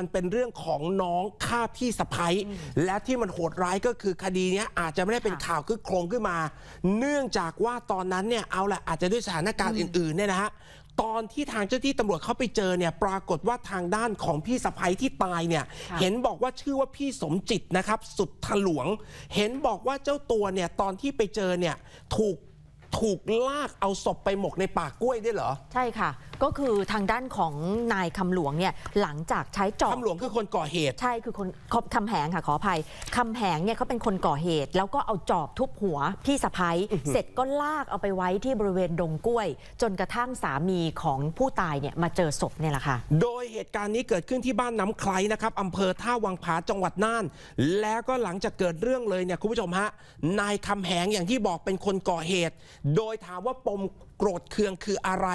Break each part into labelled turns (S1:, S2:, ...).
S1: มันเป็นเรื่องของน้องฆ่าพี่สะพ้ยและที่มันโหดร้ายก็คือคดีเนี้ยอาจจะไม่ได้เป็นข่าวคึกโครมขึ้นมา เนื่องจากว่าตอนนั้นเนี่ยเอาละอาจจะด้วยสถานการณ์อื่นๆเนี่ยนะฮะตอนที่ทางเจ้าที่ตำรวจเข้าไปเจอเนี่ยปรากฏว่าทางด้านของพี่สะพ้ยที่ตายเนี่ย
S2: ค่ะ
S1: เห็นบอกว่าชื่อว่าพี่สมจิตนะครับ สุดถลวง เห็นบอกว่าเจ้าตัวเนี่ยตอนที่ไปเจอเนี่ยถูก ถูกลากเอาศพไปหมกในป่ากล้วยได้วยเหรอ
S2: ใช่ค่ะ ก็คือทางด้านของนายคำหลวงเนี่ยหลังจากใช้จอบ
S1: คำหลวงคือคนก่อเหตุ
S2: ใช่คือคนคำแหงค่ะขออภัยคำแหงเนี่ยเขาเป็นคนก่อเหตุ แล้วก็เอาจอบทุบหัวพี่สะพ้ยเสร็จก็ลากเอาไปไว้ที่บริเวณดงกล้วย จนกระทั่งสามีของผู้ตายเนี่ยมาเจอศพเนี่ยแหละค่ะ
S1: โดยเหตุการณ์นี้เกิดขึ้นที่บ้านน้ำไคล้นะครับอำเภอท่าวังผาจังหวัดน่าน แล้วก็หลังจากเกิดเรื่องเลยเนี่ยคุณผู้ชมฮะนายคำแหงอย่างที่บอกเป็นคนก่อเหตุโดยถามว่าปมโกรธเคืองคืออะไร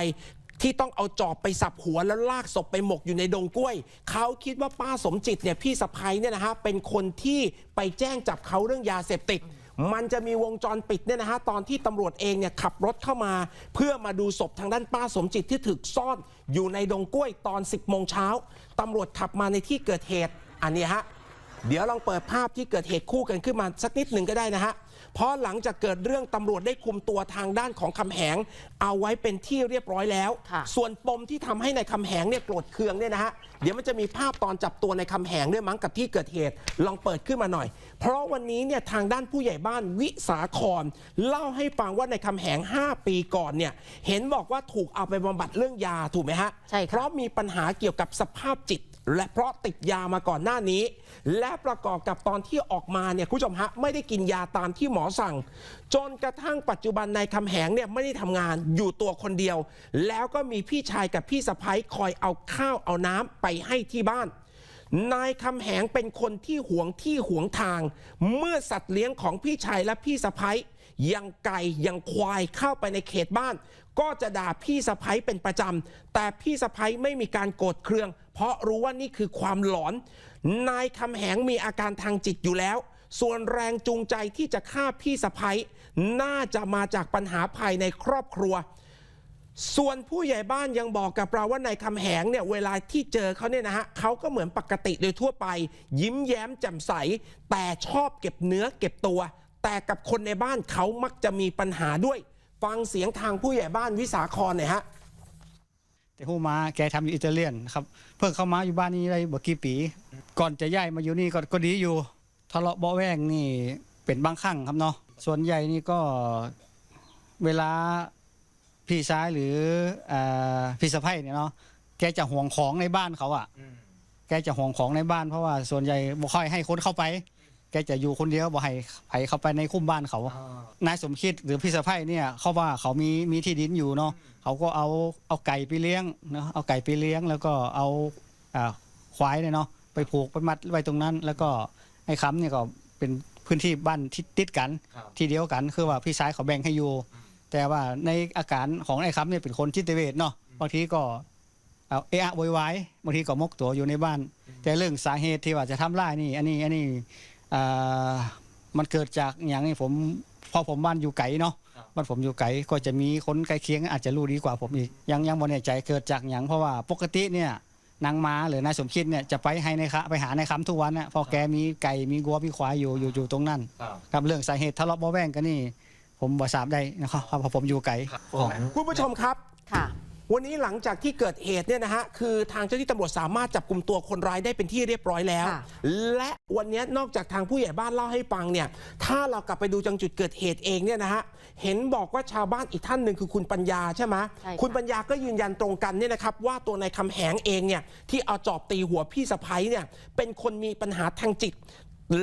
S1: ที่ต้องเอาจอบไปสับหัวแล้วลากศพไปหมกอยู่ในดงกล้วย เขาคิดว่าป้าสมจิตเนี่ยพี่สะพ้ยเนี่ยนะฮะเป็นคนที่ไปแจ้งจับเขาเรื่องยาเสพติดมันจะมีวงจรปิดเนี่ยนะฮะตอนที่ตำรวจเองเนี่ยขับรถเข้ามา เพื่อมาดูศพทางด้านป้าสมจิตที่ถูกซ่อนอยู่ในดงกล้วยตอน 10โมงเช้าตำรวจขับมาในที่เกิดเหตุอันนี้ฮะ เดี๋ยวลองเปิดภาพที่เกิดเหตุคู่กันขึ้นมาสักนิดหนึ่งก็ได้นะฮะ เพราะหลังจากเกิดเรื่องตำรวจได้คุมตัวทางด้านของคำแหง เอาไว้เป็นที่เรียบร้อยแล้ว
S2: ค่ะ
S1: ส่วนปมที่ทำให้ในายคำแหงเนี่ยโกรธเคืองเนี่ยนะฮะ เดี๋ยวมันจะมีภาพตอนจับตัวในคำแหงด้วยมั้งกับที่เกิดเหตุ ลองเปิดขึ้นมาหน่อย เพราะวันนี้เนี่ยทางด้านผู้ใหญ่บ้านวิสาครเล่าให้ฟังว่าในคำแหง 5 ปีก่อนเนี่ยเห็นบอกว่าถูกเอาไปบำบัดเรื่องยาถูกไหมฮะ
S2: ใช่ค่ะ
S1: เพราะมีปัญหาเกี่ยวกับสภาพจิต และเพราะติดยามาก่อนหน้านี้ และประกอบกับตอนที่ออกมาเนี่ยคุณผู้ชมฮะไม่ได้กินยาตามที่หมอสั่ง จนกระทั่งปัจจุบันนายคำแหงเนี่ยไม่ได้ทำงานอยู่ตัวคนเดียว แล้วก็มีพี่ชายกับพี่สะพ้ยคอยเอาข้าวเอาน้ำไปให้ที่บ้าน นายคำแหงเป็นคนที่หวงที่หวงทาง เมื่อสัตว์เลี้ยงของพี่ชายและพี่สะพ้ยยังไก่ยังควายเข้าไปในเขตบ้าน ก็จะด่าพี่สะพ้ยเป็นประจำ แต่พี่สะพ้ยไม่มีการโกรธเคือง เพราะรู้ว่านี่คือความหลอน นายคำแหงมีอาการทางจิตอยู่แล้ว ส่วนแรงจูงใจที่จะฆ่าพี่สะพ้ยน่าจะมาจากปัญหาภายในครอบครัว ส่วนผู้ใหญ่บ้านยังบอกกับเราว่านายคำแหงเนี่ยเวลาที่เจอเขาเนี่ยนะฮะเขาก็เหมือนปกติโดยทั่วไป ยิ้มแย้มแจ่มใส แต่ชอบเก็บเนื้อเก็บตัว แต่กับคนในบ้านเขามักจะมีปัญหาด้วย ฟังเสียงทางผู้ใหญ่บ้านวิสาครหน่อยฮะ
S3: แต่หูมาแกทำอยู่อิตาเลียนครับเพิ่งเข้ามาอยู่บ้านนี้ได้บ่กี่ปี ก่อนจะย้ายมาอยู่นี่ก็ก็ดีอยู่ทะเลาะเบาะแวงนี่เป็นบางครั้งครับเนาะส่วนใหญ่นี่ก็เวลา พี่ชายหรืออ่าพี่สะใภ้เนี่ยเนาะแกจะห่วงของในบ้านเขาอะแกจะห่วงของในบ้านเพราะว่าส่วนใหญ่บ่ค่อยให้คนเข้าไป แกจะอยู่คนเดียวบ่ให้ใครเข้าไปในคุ้มบ้านเขา นายสมคิดหรือพี่สะใภ้เนี่ยเขาว่าเขามีมีที่ดินอยู่เนาะเขาก็เอาเอาไก่ไปเลี้ยงเนาะเอาไก่ไปเลี้ยง แล้วก็เอาอ่าควายเนี่ยเนาะไปผูกไปมัดไว้ตรงนั้น แล้วก็ไอ้ค้ำเนี่ยก็เป็นพื้นที่บ้านที่ติดกันที่เดียวกันคือว่าพี่ชายเขาแบ่งให้อยู่ แต่ว่าในอาการของไอ้ค้ำเนี่ยเป็นคนจิตเวชเนาะบางทีก็เอาเอะอะโวยวายบางทีก็มกตัวอยู่ในบ้าน แต่เรื่องสาเหตุที่ว่าจะทำร้ายนี่ อันนี้อันนี้อ่ามันเกิดจากอย่างนี้ผมพอผมบ้านอยู่ไกลเนาะบ้านผมอยู่ไกลก็จะมีคนใกล้เคียงอาจจะรู้ดีกว่าผมอีกยังยังบ่แน่ใจเกิดจากอย่างเพราะว่าปกติเนี่ยนางมาหรือนายสมคิดเนี่ยจะไปให้ในคะไปหาในคำทุกวันน่ะเพอแกมีไก่มีกัวมีควายอยู่อยู่อยู่ตรงนั้นครับเรื่องสาเหตุทะเลาะเบาะแวงกันนี่ ผมบ่ทราบได้นะครับเพราะผมอยู่ไกล
S1: คุณผู้ชมครับ
S2: ค่ะ
S1: วันนี้หลังจากที่เกิดเหตุเนี่ยนะฮะคือทางเจ้าหน้าที่ตำรวจสามารถจับกลุ่มตัวคนร้ายได้เป็นที่เรียบร้อยแล้ว
S2: ค่ะ
S1: และวันนี้นอกจากทางผู้ใหญ่บ้านเล่าให้ฟังเนี่ย ถ้าเรากลับไปดูจังจุดเกิดเหตุเองเนี่ยนะฮะเห็นบอกว่าชาวบ้านอีกท่านหนึ่งคือคุณปัญญาใช่ไหม
S2: ใช่ค่ะ
S1: คุณปัญญาก็ยืนยันตรงกันเนี่ยนะครับว่าตัวนายคำแหงเองเนี่ยที่เอาจอบตีหัวพี่สะพ้ยเนี่ยเป็นคนมีปัญหาทางจิต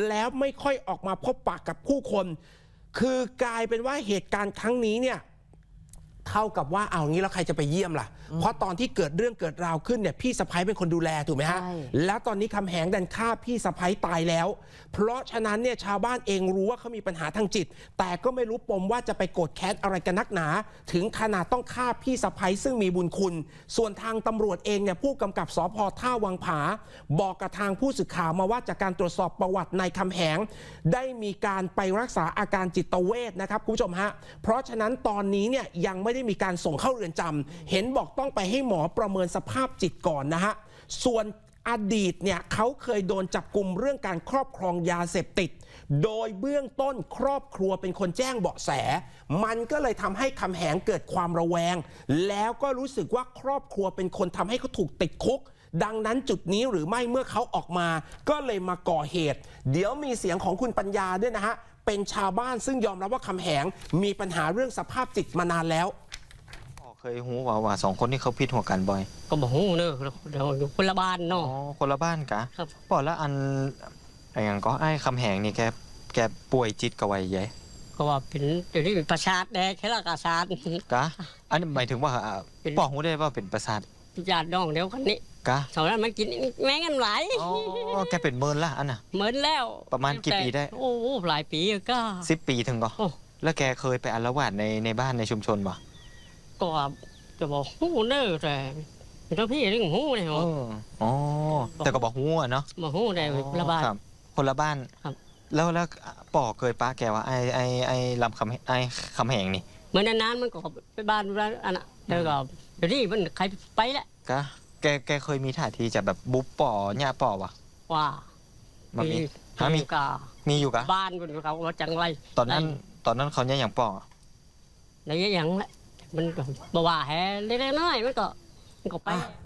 S1: แล้วไม่ค่อยออกมาพบปากกับผู้คน คือกลายเป็นว่าเหตุการณ์ครั้งนี้เนี่ย เท่ากับว่าเอางี้แล้วใครจะไปเยี่ยมล่ะ เพราะตอนที่เกิดเรื่องเกิดราวขึ้นเนี่ยพี่สะพ้ยเป็นคนดูแลถูกไหมฮะ
S2: ใช่
S1: แล้วตอนนี้คำแหงดันฆ่าพี่สะพ้ยตายแล้ว เพราะฉะนั้นเนี่ยชาวบ้านเองรู้ว่าเขามีปัญหาทางจิต แต่ก็ไม่รู้ปมว่าจะไปโกรธแค้นอะไรกันนักหนา ถึงขนาดต้องฆ่าพี่สะพ้ยซึ่งมีบุญคุณ ส่วนทางตำรวจเองเนี่ยผู้กำกับสพท่าวังผา บอกกับทางผู้สื่อข่าวมาว่าจากการตรวจสอบประวัตินายคำแหง ได้มีการไปรักษาอาการจิตเวชนะครับคุณผู้ชมฮะเพราะฉะนั้นตอนนี้เนี่ยยังไม่ได้มีการส่งเข้าเรือนจำเห็นบอกต้องไปให้หมอประเมินสภาพจิตก่อนนะฮะส่วนอดีตเนี่ยเขาเคยโดนจับกลุ่มเรื่องการครอบครองยาเสพติด โดยเบื้องต้นครอบครัวเป็นคนแจ้งเบาะแส มันก็เลยทำให้คำแหงเกิดความระแวง แล้วก็รู้สึกว่าครอบครัวเป็นคนทำให้เขาถูกติดคุก ดังนั้นจุดนี้หรือไม่เมื่อเขาออกมา ก็เลยมาก่อเหตุ เดี๋ยวมีเสียงของคุณปัญญาด้วยนะฮะเป็นชาวบ้านซึ่งยอมรับว่าคำแหงมีปัญหาเรื่องสภาพจิตมานานแล้ว
S4: ยหูว่าว่าสองคนนี้เขาพิดหัวกันบ่อย
S5: ก็บอกหูเนอะเดี๋ยวอยู่คนละบ้าน
S4: อ๋อ
S5: เนาะ
S4: คนละบ้านกะ
S5: ครับ
S4: บอกแล้วอันอะไรอย่างก็ไอ้คำแหงนี่แกแกป่วยจิตกับไว้ยัย
S5: ก็ว่าเป็นเดี๋ยวนี้เป็นประชาดแดกแค่ละกาชาด
S4: กะอันนี้หมายถึงว่าอ่า
S5: เป็น
S4: บอกหูได้ว่าเป็นประสาท
S5: ญาติน้องเดียวกันนี่
S4: กะ
S5: เท่านั้นมันกินแม่งกันหลาย
S4: อ๋อแกเป็นเมินละอันน่ะ
S5: เหมือนแล้ว
S4: ประมาณกี่ปีได้
S5: โอ้หลายปีก็
S4: สิบปีถึงก็
S5: โอ้
S4: แล้วแกเคยไปอาละวาดในในบ้านในชุมชนบ่
S5: ก็จะบอกหูเนอะแต่เป็นเจ้าพี่เรื่องหูเนี่ย
S4: เอออ๋อแต่ก็บอกหูอะเนาะ
S5: มาหูได้คนละบ้าน
S4: ครับคนละบ้าน
S5: ครับ
S4: แล้วแล้วป่อเคยป้าแกว่าไอ้ไอ้ไอ้ลำคำไอ้คำแหงนี่
S5: เหมือนนานๆมันก็ไปบ้านบ้านอันน่ะเดี๋ยวก็เดี๋ยวนี้มันใครไปแล้ว
S4: กะแกแกเคยมีท่าทีจะแบบบุ๊บป่อหญ้าป่อวะ
S5: ว่า
S4: มันมีฮะมี
S5: กา
S4: มีอยู่กะ
S5: บ้านคนเขาว่าจังไร
S4: ตอนนั้นตอนนั้นเขาเนี่ยอย่างป่อ
S5: ในอย่างแหละ มันก็บว่าแฮเล็กๆน้อยๆมันก็มันก็ไป